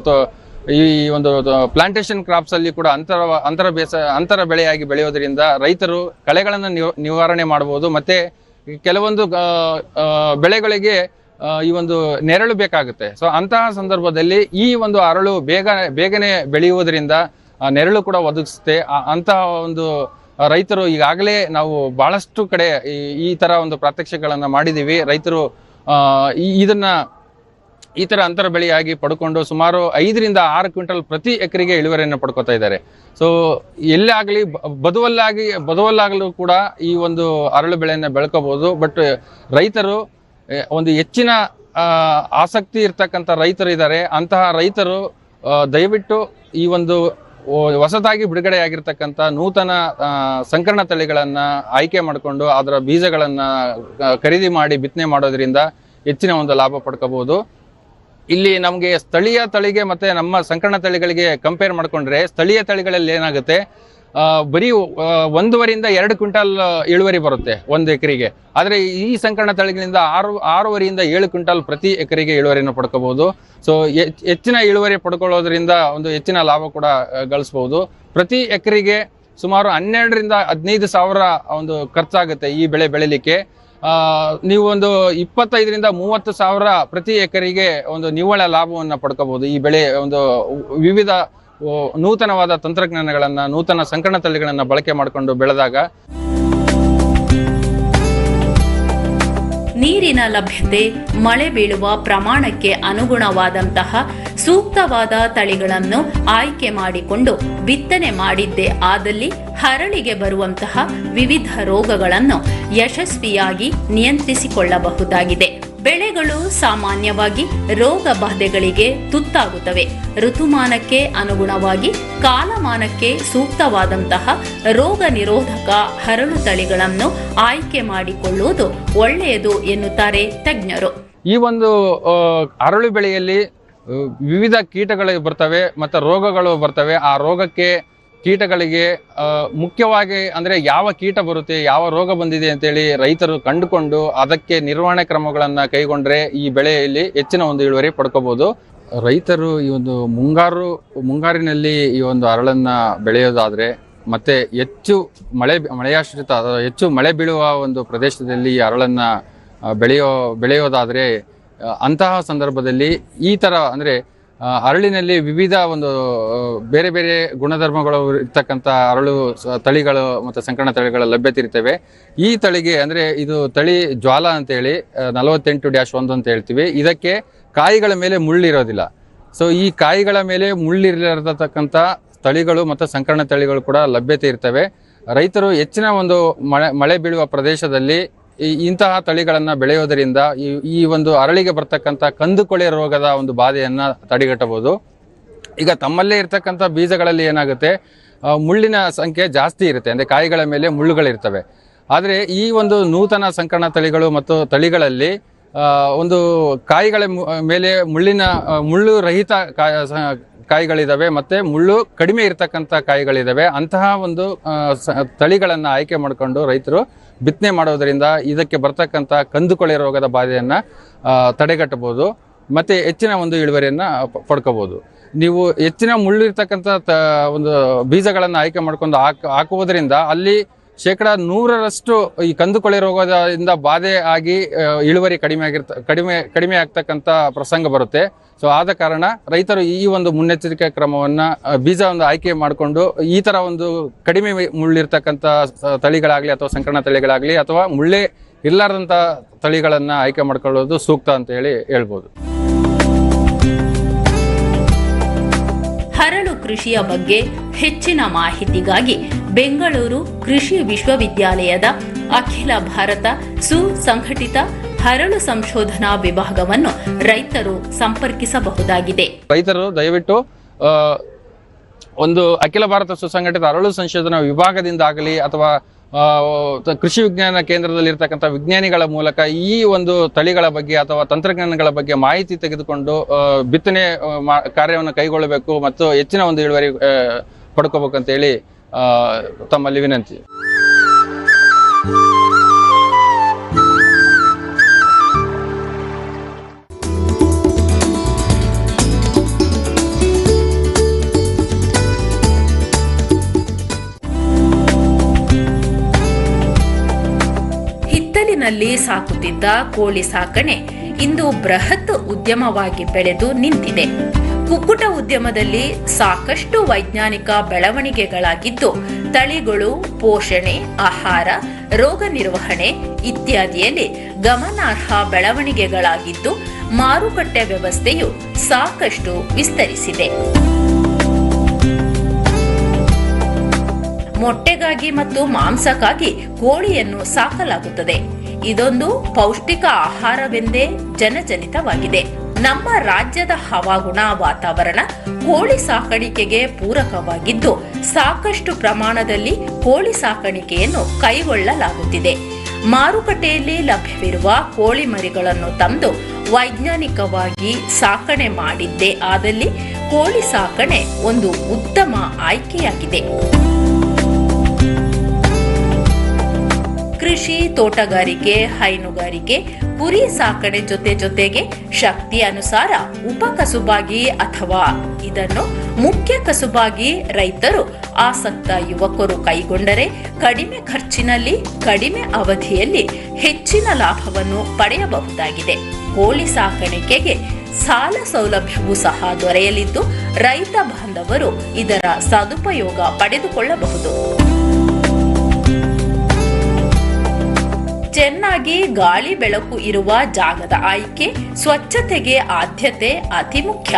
ಈ ಒಂದು ಪ್ಲಾಂಟೇಶನ್ ಕ್ರಾಪ್ಸ್ ಅಲ್ಲಿ ಕೂಡ ಅಂತರ ಅಂತರ ಬೇಸ, ಅಂತರ ಬೆಳೆಯಾಗಿ ಬೆಳೆಯೋದ್ರಿಂದ ರೈತರು ಕಳೆಗಳನ್ನು ನಿವ- ನಿವಾರಣೆ ಮಾಡಬಹುದು ಮತ್ತೆ ಕೆಲವೊಂದು ಬೆಳೆಗಳಿಗೆ ಈ ಒಂದು ನೆರಳು ಬೇಕಾಗುತ್ತೆ. ಸೊ ಅಂತಹ ಸಂದರ್ಭದಲ್ಲಿ ಈ ಒಂದು ಅರಳು ಬೇಗ, ಬೇಗನೆ ಬೆಳೆಯುವುದರಿಂದ ನೆರಳು ಕೂಡ ಒದಗಿಸುತ್ತೆ. ಅಂತಹ ಒಂದು ರೈತರು ಈಗಾಗಲೇ ನಾವು ಬಹಳಷ್ಟು ಕಡೆ ಈ ತರ ಒಂದು ಪ್ರಾತ್ಯಕ್ಷಿಕೆಗಳನ್ನು ಮಾಡಿದ್ದೀವಿ. ರೈತರು ಇದನ್ನ ಈ ತರ ಅಂತರ ಬೆಳೆಯಾಗಿ ಪಡ್ಕೊಂಡು ಸುಮಾರು ಐದರಿಂದ ಆರು ಕ್ವಿಂಟಲ್ ಪ್ರತಿ ಎಕರೆಗೆ ಇಳುವರಿಯನ್ನು ಪಡ್ಕೊತಾ ಇದ್ದಾರೆ. ಸೊ ಎಲ್ಲೇ ಆಗಲಿ ಬದುವಲ್ಲಾಗಿ, ಬದುವಲ್ಲಾಗಲೂ ಕೂಡ ಈ ಒಂದು ಅರಳು ಬೆಳೆಯನ್ನು ಬೆಳ್ಕೋಬಹುದು ಬಟ್ ರೈತರು ಒಂದು ಹೆಚ್ಚಿನ ಆಸಕ್ತಿ ಇರ್ತಕ್ಕಂಥ ರೈತರು ಇದ್ದಾರೆ. ಅಂತಹ ರೈತರು ದಯವಿಟ್ಟು ಈ ಒಂದು ಹೊಸದಾಗಿ ಬಿಡುಗಡೆಯಾಗಿರ್ತಕ್ಕಂಥ ನೂತನ ಸಂಕರಣ ತಳಿಗಳನ್ನ ಆಯ್ಕೆ ಮಾಡಿಕೊಂಡು ಅದರ ಬೀಜಗಳನ್ನು ಖರೀದಿ ಮಾಡಿ ಬಿತ್ತನೆ ಮಾಡೋದ್ರಿಂದ ಹೆಚ್ಚಿನ ಒಂದು ಲಾಭ ಪಡ್ಕೋಬಹುದು ಇಲ್ಲಿ ನಮಗೆ ಸ್ಥಳೀಯ ತಳಿಗೆ ಮತ್ತು ನಮ್ಮ ಸಂಕರಣ ತಳಿಗಳಿಗೆ ಕಂಪೇರ್ ಮಾಡಿಕೊಂಡ್ರೆ ಸ್ಥಳೀಯ ತಳಿಗಳಲ್ಲಿ ಏನಾಗುತ್ತೆ? ಬರೀ ಒಂದೂವರೆಯಿಂದ ಎರಡು ಕ್ವಿಂಟಲ್ ಇಳುವರಿ ಬರುತ್ತೆ ಒಂದು ಎಕರೆಗೆ. ಆದರೆ ಈ ಸಂಕರಣ ತಳಿಗಳಿಂದ ಆರು, ಆರೂವರೆಯಿಂದ ಏಳು ಕ್ವಿಂಟಲ್ ಪ್ರತಿ ಎಕರೆಗೆ ಇಳುವರಿಯನ್ನು ಪಡ್ಕೋಬೋದು ಸೊ ಹೆಚ್ಚಿನ ಇಳುವರಿ ಪಡ್ಕೊಳ್ಳೋದ್ರಿಂದ ಒಂದು ಹೆಚ್ಚಿನ ಲಾಭ ಕೂಡ ಗಳಿಸ್ಬೋದು ಪ್ರತಿ ಎಕರೆಗೆ ಸುಮಾರು ಹನ್ನೆರಡರಿಂದ ಹದಿನೈದು ಸಾವಿರ ಒಂದು ಖರ್ಚಾಗುತ್ತೆ ಈ ಬೆಳೆ ಬೆಳಿಲಿಕ್ಕೆ. ನೀವು ಒಂದು ಇಪ್ಪತ್ತೈದರಿಂದ ಮೂವತ್ತು ಸಾವಿರ ಪ್ರತಿ ಎಕರೆಗೆ ಒಂದು ನಿವ್ವಳ ಲಾಭವನ್ನು ಪಡ್ಕೋಬಹುದು. ಈ ಬೆಳೆ ಒಂದು ವಿವಿಧ ನೂತನವಾದ ತಂತ್ರಜ್ಞಾನಗಳನ್ನು, ನೂತನ ಸಂಕರಣ ತಳಿಗಳನ್ನು ಬಳಕೆ ಮಾಡಿಕೊಂಡು ಬೆಳೆದಾಗ ನೀರಿನ ಲಭ್ಯತೆ, ಮಳೆ ಬೀಳುವ ಪ್ರಮಾಣಕ್ಕೆ ಅನುಗುಣವಾದಂತಹ ಸೂಕ್ತವಾದ ತಳಿಗಳನ್ನು ಆಯ್ಕೆ ಮಾಡಿಕೊಂಡು ಬಿತ್ತನೆ ಮಾಡಿದ್ದೇ ಆದಲ್ಲಿ ಹರಳಿಗೆ ಬರುವಂತಹ ವಿವಿಧ ರೋಗಗಳನ್ನು ಯಶಸ್ವಿಯಾಗಿ ನಿಯಂತ್ರಿಸಿಕೊಳ್ಳಬಹುದಾಗಿದೆ. ಬೆಳೆಗಳು ಸಾಮಾನ್ಯವಾಗಿ ರೋಗ ಬಾಧೆಗಳಿಗೆ ತುತ್ತಾಗುತ್ತವೆ. ಋತುಮಾನಕ್ಕೆ ಅನುಗುಣವಾಗಿ ಕಾಲಮಾನಕ್ಕೆ ಸೂಕ್ತವಾದಂತಹ ರೋಗ ನಿರೋಧಕ ಹರಳು ತಳಿಗಳನ್ನು ಆಯ್ಕೆ ಮಾಡಿಕೊಳ್ಳುವುದು ಒಳ್ಳೆಯದು ಎನ್ನುತ್ತಾರೆ ತಜ್ಞರು. ಈ ಒಂದು ಅರಳು ಬೆಳೆಯಲ್ಲಿ ವಿವಿಧ ಕೀಟಗಳು ಬರ್ತವೆ ಮತ್ತು ರೋಗಗಳು ಬರ್ತವೆ. ಆ ರೋಗಕ್ಕೆ ಕೀಟಗಳಿಗೆ ಮುಖ್ಯವಾಗಿ ಅಂದರೆ ಯಾವ ಕೀಟ ಬರುತ್ತೆ, ಯಾವ ರೋಗ ಬಂದಿದೆ ಅಂತೇಳಿ ರೈತರು ಕಂಡುಕೊಂಡು ಅದಕ್ಕೆ ನಿರ್ವಹಣೆ ಕ್ರಮಗಳನ್ನು ಕೈಗೊಂಡ್ರೆ ಈ ಬೆಳೆಯಲ್ಲಿ ಹೆಚ್ಚಿನ ಒಂದು ಇಳುವರಿ ಪಡ್ಕೋಬೋದು. ರೈತರು ಈ ಒಂದು ಮುಂಗಾರು, ಮುಂಗಾರಿನಲ್ಲಿ ಈ ಒಂದು ಅರಳನ್ನು ಬೆಳೆಯೋದಾದರೆ ಮತ್ತು ಹೆಚ್ಚು ಮಳೆ, ಮಳೆಯಾಶ್ರಿತ ಹೆಚ್ಚು ಮಳೆ ಬೀಳುವ ಒಂದು ಪ್ರದೇಶದಲ್ಲಿ ಈ ಅರಳನ್ನು ಬೆಳೆಯೋ, ಬೆಳೆಯೋದಾದ್ರೆ ಅಂತಹ ಸಂದರ್ಭದಲ್ಲಿ ಈ ಥರ ಅಂದರೆ ಅರಳಿನಲ್ಲಿ ವಿವಿಧ ಒಂದು ಬೇರೆ ಬೇರೆ ಗುಣಧರ್ಮಗಳು ಇರ್ತಕ್ಕಂಥ ಅರಳು ತಳಿಗಳು ಮತ್ತು ಸಂಕರಣ ತಳಿಗಳ ಲಭ್ಯತೆ ಇರ್ತವೆ. ಈ ತಳಿಗೆ ಅಂದರೆ ಇದು ತಳಿ ಜ್ವಾಲ ಅಂತೇಳಿ ನಲವತ್ತೆಂಟು ಡ್ಯಾಶ್ ಒಂದು ಅಂತ ಹೇಳ್ತೀವಿ. ಇದಕ್ಕೆ ಕಾಯಿಗಳ ಮೇಲೆ ಮುಳ್ಳಿರೋದಿಲ್ಲ ಸೊ ಈ ಕಾಯಿಗಳ ಮೇಲೆ ಮುಳ್ಳಿರತಕ್ಕಂಥ ತಳಿಗಳು ಮತ್ತು ಸಂಕರಣ ತಳಿಗಳು ಕೂಡ ಲಭ್ಯತೆ ಇರ್ತವೆ. ರೈತರು ಹೆಚ್ಚಿನ ಒಂದು ಮಳೆ ಮಳೆ ಬೀಳುವ ಪ್ರದೇಶದಲ್ಲಿ ಇಂತಹ ತಳಿಗಳನ್ನು ಬೆಳೆಯೋದರಿಂದ ಈ ಒಂದು ಅರಳಿಗೆ ಬರ್ತಕ್ಕಂಥ ಕಂದುಕೊಳೆ ರೋಗದ ಒಂದು ಬಾಧೆಯನ್ನು ತಡೆಗಟ್ಟಬಹುದು. ಈಗ ತಮ್ಮಲ್ಲೇ ಇರ್ತಕ್ಕಂಥ ಬೀಜಗಳಲ್ಲಿ ಏನಾಗುತ್ತೆ ಮುಳ್ಳಿನ ಸಂಖ್ಯೆ ಜಾಸ್ತಿ ಇರುತ್ತೆ, ಅಂದರೆ ಕಾಯಿಗಳ ಮೇಲೆ ಮುಳ್ಳುಗಳಿರ್ತವೆ. ಆದರೆ ಈ ಒಂದು ನೂತನ ಸಂಕರಣ ತಳಿಗಳು ಮತ್ತು ತಳಿಗಳಲ್ಲಿ ಒಂದು ಕಾಯಿಗಳ ಮೇಲೆ ಮುಳ್ಳಿನ ಮುಳ್ಳು ರಹಿತ ಕಾಯ ಸ- ಕಾಯಿಗಳಿದಾವೆ ಮತ್ತೆ ಮುಳ್ಳು ಕಡಿಮೆ ಇರತಕ್ಕಂಥ ಕಾಯಿಗಳಿದಾವೆ. ಅಂತಹ ಒಂದು ತಳಿಗಳನ್ನು ಆಯ್ಕೆ ಮಾಡಿಕೊಂಡು ರೈತರು ಬಿತ್ತನೆ ಮಾಡೋದರಿಂದ ಇದಕ್ಕೆ ಬರ್ತಕ್ಕಂಥ ಕಂದುಕೊಳೆ ರೋಗದ ಬಾಧೆಯನ್ನು ತಡೆಗಟ್ಟಬಹುದು. ಮತ್ತೆ ಹೆಚ್ಚಿನ ಒಂದು ಇಳುವರಿಯನ್ನ ಪಡ್ಕೋಬೋದು ನೀವು ಹೆಚ್ಚಿನ ಮುಳ್ಳು ಇರ್ತಕ್ಕಂಥ ಒಂದು ಬೀಜಗಳನ್ನು ಆಯ್ಕೆ ಮಾಡ್ಕೊಂಡು ಹಾಕ್, ಹಾಕುವುದರಿಂದ ಅಲ್ಲಿ ಶೇಕಡ ನೂರರಷ್ಟು ಈ ಕಂದುಕೊಳೆ ರೋಗದಿಂದ ಬಾಧೆ ಆಗಿ ಇಳುವರಿ ಕಡಿಮೆ ಆಗಿರ್ತ, ಕಡಿಮೆ ಕಡಿಮೆ ಆಗ್ತಕ್ಕಂಥ ಪ್ರಸಂಗ ಬರುತ್ತೆ. ಸೊ ಆದ ಕಾರಣ ರೈತರು ಈ ಒಂದು ಮುನ್ನೆಚ್ಚರಿಕೆ ಕ್ರಮವನ್ನು ಬೀಜವನ್ನು ಆಯ್ಕೆ ಮಾಡಿಕೊಂಡು, ಈ ಥರ ಒಂದು ಕಡಿಮೆ ಮುಳ್ಳಿರ್ತಕ್ಕಂಥ ತಳಿಗಳಾಗ್ಲಿ ಅಥವಾ ಸಂಕರಣ ತಳಿಗಳಾಗಲಿ ಅಥವಾ ಮುಳ್ಳೇ ಇರಲಾರ್ದಂಥ ತಳಿಗಳನ್ನು ಆಯ್ಕೆ ಮಾಡ್ಕೊಳ್ಳೋದು ಸೂಕ್ತ ಅಂತ ಹೇಳಿ ಹೇಳ್ಬೋದು. ಹರಳು ಕೃಷಿಯ ಬಗ್ಗೆ ಹೆಚ್ಚಿನ ಮಾಹಿತಿಗಾಗಿ ಬೆಂಗಳೂರು ಕೃಷಿ ವಿಶ್ವವಿದ್ಯಾಲಯದ ಅಖಿಲ ಭಾರತ ಸುಸಂಘಟಿತ ಹರಳು ಸಂಶೋಧನಾ ವಿಭಾಗವನ್ನು ರೈತರು ಸಂಪರ್ಕಿಸಬಹುದಾಗಿದೆ. ರೈತರು, ದಯವಿಟ್ಟು ಒಂದು ಅಖಿಲ ಭಾರತ ಸುಸಂಘಟಿತ ಅರಳು ಸಂಶೋಧನಾ ವಿಭಾಗದಿಂದ ಆಗಲಿ ಅಥವಾ ಕೃಷಿ ವಿಜ್ಞಾನ ಕೇಂದ್ರದಲ್ಲಿ ಇರ್ತಕ್ಕಂಥ ವಿಜ್ಞಾನಿಗಳ ಮೂಲಕ ಈ ಒಂದು ತಳಿಗಳ ಬಗ್ಗೆ ಅಥವಾ ತಂತ್ರಜ್ಞಾನಗಳ ಬಗ್ಗೆ ಮಾಹಿತಿ ತೆಗೆದುಕೊಂಡು ಬಿತ್ತನೆ ಕಾರ್ಯವನ್ನು ಕೈಗೊಳ್ಳಬೇಕು ಮತ್ತು ಹೆಚ್ಚಿನ ಒಂದು ಇಳುವರಿ ಪಡ್ಕೋಬೇಕು ಅಂತೇಳಿ ತಮ್ಮಲ್ಲಿ ವಿನಂತಿ. ಹಿತ್ತಲಿನಲ್ಲಿ ಸಾಕುತ್ತಿದ್ದ ಕೋಳಿ ಸಾಕಣೆ ಇಂದು ಬೃಹತ್ ಉದ್ಯಮವಾಗಿ ಬೆಳೆದು ನಿಂತಿದೆ. ಕುಕ್ಕುಟ ಉದ್ಯಮದಲ್ಲಿ ಸಾಕಷ್ಟು ವೈಜ್ಞಾನಿಕ ಬೆಳವಣಿಗೆಗಳಾಗಿದ್ದು, ತಳಿಗಳು, ಪೋಷಣೆ, ಆಹಾರ, ರೋಗ ನಿರ್ವಹಣೆ ಇತ್ಯಾದಿಯಲ್ಲಿ ಗಮನಾರ್ಹ ಬೆಳವಣಿಗೆಗಳಾಗಿದ್ದು, ಮಾರುಕಟ್ಟೆ ವ್ಯವಸ್ಥೆಯು ಸಾಕಷ್ಟು ವಿಸ್ತರಿಸಿದೆ. ಮೊಟ್ಟೆಗಾಗಿ ಮತ್ತು ಮಾಂಸಕ್ಕಾಗಿ ಕೋಳಿಯನ್ನು ಸಾಕಲಾಗುತ್ತದೆ. ಇದೊಂದು ಪೌಷ್ಟಿಕ ಆಹಾರವೆಂದೇ ಜನಜನಿತವಾಗಿದೆ. ನಮ್ಮ ರಾಜ್ಯದ ಹವಾಗುಣ ವಾತಾವರಣ ಕೋಳಿ ಸಾಕಾಣಿಕೆಗೆ ಪೂರಕವಾಗಿದ್ದು, ಸಾಕಷ್ಟು ಪ್ರಮಾಣದಲ್ಲಿ ಕೋಳಿ ಸಾಕಾಣಿಕೆಯನ್ನು ಕೈಗೊಳ್ಳಲಾಗುತ್ತಿದೆ. ಮಾರುಕಟ್ಟೆಯಲ್ಲಿ ಲಭ್ಯವಿರುವ ಕೋಳಿ ಮರಿಗಳನ್ನು ತಂದು ವೈಜ್ಞಾನಿಕವಾಗಿ ಸಾಕಣೆ ಮಾಡಿದ್ದೇ ಆದಲ್ಲಿ ಕೋಳಿ ಸಾಕಣೆ ಒಂದು ಉತ್ತಮ ಆಯ್ಕೆಯಾಗಿದೆ. ಕೃಷಿ, ತೋಟಗಾರಿಕೆ, ಹೈನುಗಾರಿಕೆ, ಕುರಿ ಸಾಕಣೆ ಜೊತೆ ಜೊತೆಗೆ ಶಕ್ತಿ ಅನುಸಾರ ಉಪಕಸುಬಾಗಿ ಅಥವಾ ಇದನ್ನು ಮುಖ್ಯ ಕಸುಬಾಗಿ ರೈತರು ಆಸಕ್ತ ಯುವಕರು ಕೈಗೊಂಡರೆ ಕಡಿಮೆ ಖರ್ಚಿನಲ್ಲಿ, ಕಡಿಮೆ ಅವಧಿಯಲ್ಲಿ ಹೆಚ್ಚಿನ ಲಾಭವನ್ನು ಪಡೆಯಬಹುದಾಗಿದೆ. ಕೋಳಿ ಸಾಕಾಣಿಕೆಗೆ ಸಾಲ ಸೌಲಭ್ಯವೂ ಸಹ ದೊರೆಯಲಿದ್ದು, ರೈತ ಬಾಂಧವರು ಇದರ ಸದುಪಯೋಗ ಪಡೆದುಕೊಳ್ಳಬಹುದು. ಚೆನ್ನಾಗಿ ಗಾಳಿ ಬೆಳಕು ಇರುವ ಜಾಗದ ಆಯ್ಕೆ, ಸ್ವಚ್ಛತೆಗೆ ಆದ್ಯತೆ ಅತಿ ಮುಖ್ಯ.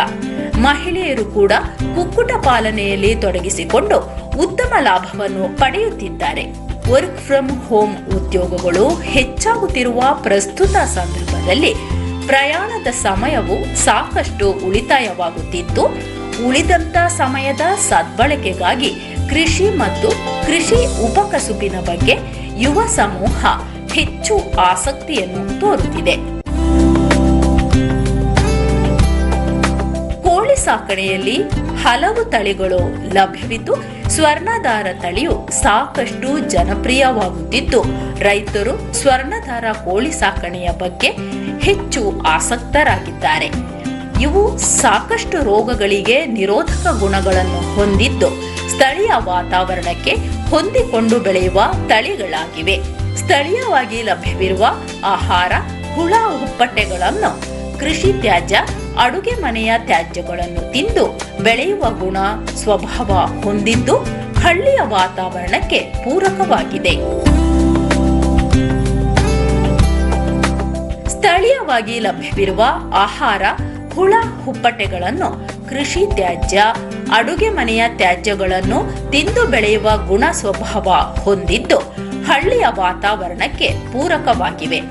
ಮಹಿಳೆಯರು ಕೂಡ ಕುಕ್ಕುಟ ಪಾಲನೆಯಲ್ಲಿ ತೊಡಗಿಸಿಕೊಂಡು ಉತ್ತಮ ಲಾಭವನ್ನು ಪಡೆಯುತ್ತಿದ್ದಾರೆ. ವರ್ಕ್ ಫ್ರಮ್ ಹೋಮ್ ಉದ್ಯೋಗಗಳು ಹೆಚ್ಚಾಗುತ್ತಿರುವ ಪ್ರಸ್ತುತ ಸಂದರ್ಭದಲ್ಲಿ ಪ್ರಯಾಣದ ಸಮಯವು ಸಾಕಷ್ಟು ಉಳಿತಾಯವಾಗುತ್ತಿದ್ದು ಉಳಿದಂತ ಸಮಯದ ಸದ್ಬಳಕೆಗಾಗಿ ಕೃಷಿ ಮತ್ತು ಕೃಷಿ ಉಪಕಸುಬಿನ ಬಗ್ಗೆ ಯುವ ಸಮೂಹ ಹೆಚ್ಚು ಆಸಕ್ತಿಯನ್ನು ತೋರುತ್ತಿದೆ. ಕೋಳಿ ಸಾಕಣೆಯಲ್ಲಿ ಹಲವು ತಳಿಗಳು ಲಭ್ಯವಿದ್ದು ಸ್ವರ್ಣಧಾರ ತಳಿಯು ಸಾಕಷ್ಟು ಜನಪ್ರಿಯವಾಗುತ್ತಿದ್ದು, ರೈತರು ಸ್ವರ್ಣಧಾರ ಕೋಳಿ ಸಾಕಣೆಯ ಬಗ್ಗೆ ಹೆಚ್ಚು ಆಸಕ್ತರಾಗಿದ್ದಾರೆ. ಇವು ಸಾಕಷ್ಟು ರೋಗಗಳಿಗೆ ನಿರೋಧಕ ಗುಣಗಳನ್ನು ಹೊಂದಿದ್ದು, ಸ್ಥಳೀಯ ವಾತಾವರಣಕ್ಕೆ ಹೊಂದಿಕೊಂಡು ಬೆಳೆಯುವ ತಳಿಗಳಾಗಿವೆ. ಸ್ಥಳೀಯವಾಗಿ ಲಭ್ಯವಿರುವ ಆಹಾರ, ಹುಳ ಹುಪ್ಪಟೆಗಳನ್ನು ಕೃಷಿ ತ್ಯಾಜ್ಯ, ಅಡುಗೆ ಮನೆಯ ತ್ಯಾಜ್ಯಗಳನ್ನು ತಿಂದು ಬೆಳೆಯುವ ಗುಣ, ಸ್ವಭಾವ ಹೊಂದಿದ್ದು ಹಳ್ಳಿಯ ವಾತಾವರಣಕ್ಕೆ ಪೂರಕವಾಗಿದೆ. ಸ್ಥಳೀಯವಾಗಿ ಲಭ್ಯವಿರುವ ಆಹಾರ, ಹುಳ ಹುಪ್ಪಟೆಗಳನ್ನು ಕೃಷಿ ತ್ಯಾಜ್ಯ, ಅಡುಗೆ ಮನೆಯ ತ್ಯಾಜ್ಯಗಳನ್ನು ತಿಂದು ಬೆಳೆಯುವ ಗುಣ, ಸ್ವಭಾವ ಹೊಂದಿದ್ದು ಹಳ್ಳಿಯ ವಾತಾವರಣಕ್ಕೆ ಪೂರಕವಾಗಿವೆ.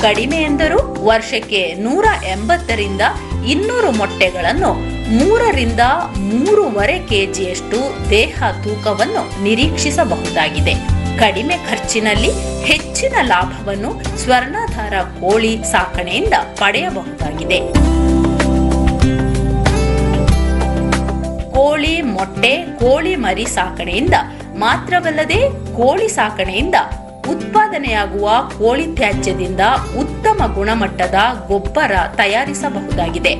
ಕಡಿಮೆ ಎಂದರೂ ವರ್ಷಕ್ಕೆ ನೂರ ಎಂಬತ್ತರಿಂದ ಇನ್ನೂರು ಮೊಟ್ಟೆಗಳನ್ನು ಮೂರರಿಂದ ಮೂರುವರೆ ಕೆಜಿಯಷ್ಟು ದೇಹ ತೂಕವನ್ನು ನಿರೀಕ್ಷಿಸಬಹುದಾಗಿದೆ. ಕಡಿಮೆ ಖರ್ಚಿನಲ್ಲಿ ಹೆಚ್ಚಿನ ಲಾಭವನ್ನು ಸ್ವರ್ಣಾಧಾರ ಕೋಳಿ ಸಾಕಣೆಯಿಂದ ಪಡೆಯಬಹುದಾಗಿದೆ. ಕೋಳಿ ಮೊಟ್ಟೆ, ಕೋಳಿ ಮರಿ ಸಾಕಣೆಯಿಂದ ಮಾತ್ರವಲ್ಲದೆ ಕೋಳಿ ಸಾಕಣೆಯಿಂದ ಉತ್ಪಾದನೆಯಾಗುವ ಕೋಳಿ ತ್ಯಾಜ್ಯದಿಂದ ಉತ್ತಮ ಗುಣಮಟ್ಟದ ಗೊಬ್ಬರ ತಯಾರಿಸಬಹುದಾಗಿದೆ.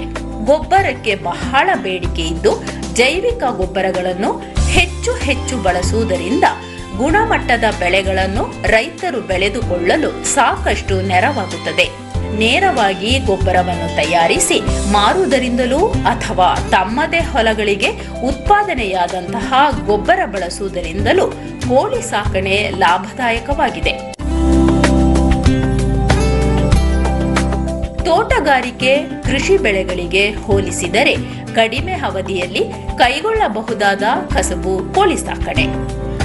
ಗೊಬ್ಬರಕ್ಕೆ ಬಹಳ ಬೇಡಿಕೆ ಇದ್ದು ಜೈವಿಕ ಗೊಬ್ಬರಗಳನ್ನು ಹೆಚ್ಚು ಹೆಚ್ಚು ಬಳಸುವುದರಿಂದ ಗುಣಮಟ್ಟದ ಬೆಳೆಗಳನ್ನು ರೈತರು ಬೆಳೆದುಕೊಳ್ಳಲು ಸಾಕಷ್ಟು ನೆರವಾಗುತ್ತದೆ. ನೇರವಾಗಿ ಗೊಬ್ಬರವನ್ನು ತಯಾರಿಸಿ ಮಾರುವುದರಿಂದಲೂ ಅಥವಾ ತಮ್ಮದೇ ಹೊಲಗಳಿಗೆ ಉತ್ಪಾದನೆಯಾದಂತಹ ಗೊಬ್ಬರ ಬಳಸುವುದರಿಂದಲೂ ಕೋಳಿ ಸಾಕಣೆ ಲಾಭದಾಯಕವಾಗಿದೆ. ತೋಟಗಾರಿಕೆ, ಕೃಷಿ ಬೆಳೆಗಳಿಗೆ ಹೋಲಿಸಿದರೆ ಕಡಿಮೆ ಅವಧಿಯಲ್ಲಿ ಕೈಗೊಳ್ಳಬಹುದಾದ ಕಸಬು ಕೋಳಿ ಸಾಕಣೆ.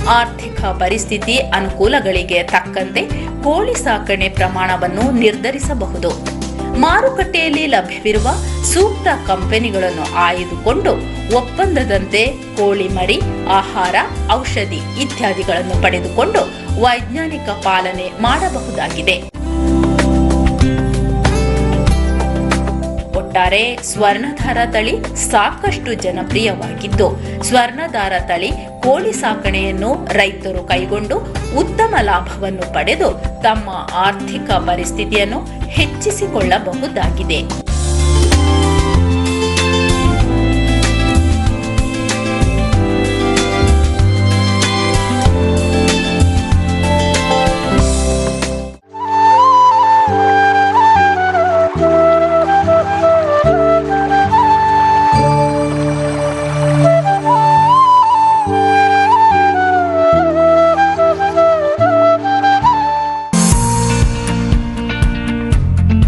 ಆರ್ಥಿಕ ಪರಿಸ್ಥಿತಿ ಅನುಕೂಲಗಳಿಗೆ ತಕ್ಕಂತೆ ಕೋಳಿ ಸಾಕಣೆ ಪ್ರಮಾಣವನ್ನು ನಿರ್ಧರಿಸಬಹುದು. ಮಾರುಕಟ್ಟೆಯಲ್ಲಿ ಲಭ್ಯವಿರುವ ಸೂಕ್ತ ಕಂಪನಿಗಳನ್ನು ಆಯ್ದುಕೊಂಡು ಒಪ್ಪಂದದಂತೆ ಕೋಳಿ ಮರಿ ಆಹಾರ, ಔಷಧಿ ಇತ್ಯಾದಿಗಳನ್ನು ಪಡೆದುಕೊಂಡು ವೈಜ್ಞಾನಿಕ ಪಾಲನೆ ಮಾಡಬಹುದಾಗಿದೆ. ಒಟ್ಟಾರೆ ಸ್ವರ್ಣಧಾರ ತಳಿ ಸಾಕಷ್ಟು ಜನಪ್ರಿಯವಾಗಿದ್ದು, ಸ್ವರ್ಣಧಾರ ತಳಿ ಕೋಳಿ ಸಾಕಣೆಯನ್ನು ರೈತರು ಕೈಗೊಂಡು ಉತ್ತಮ ಲಾಭವನ್ನು ಪಡೆದು ತಮ್ಮ ಆರ್ಥಿಕ ಪರಿಸ್ಥಿತಿಯನ್ನು ಹೆಚ್ಚಿಸಿಕೊಳ್ಳಬಹುದಾಗಿದೆ.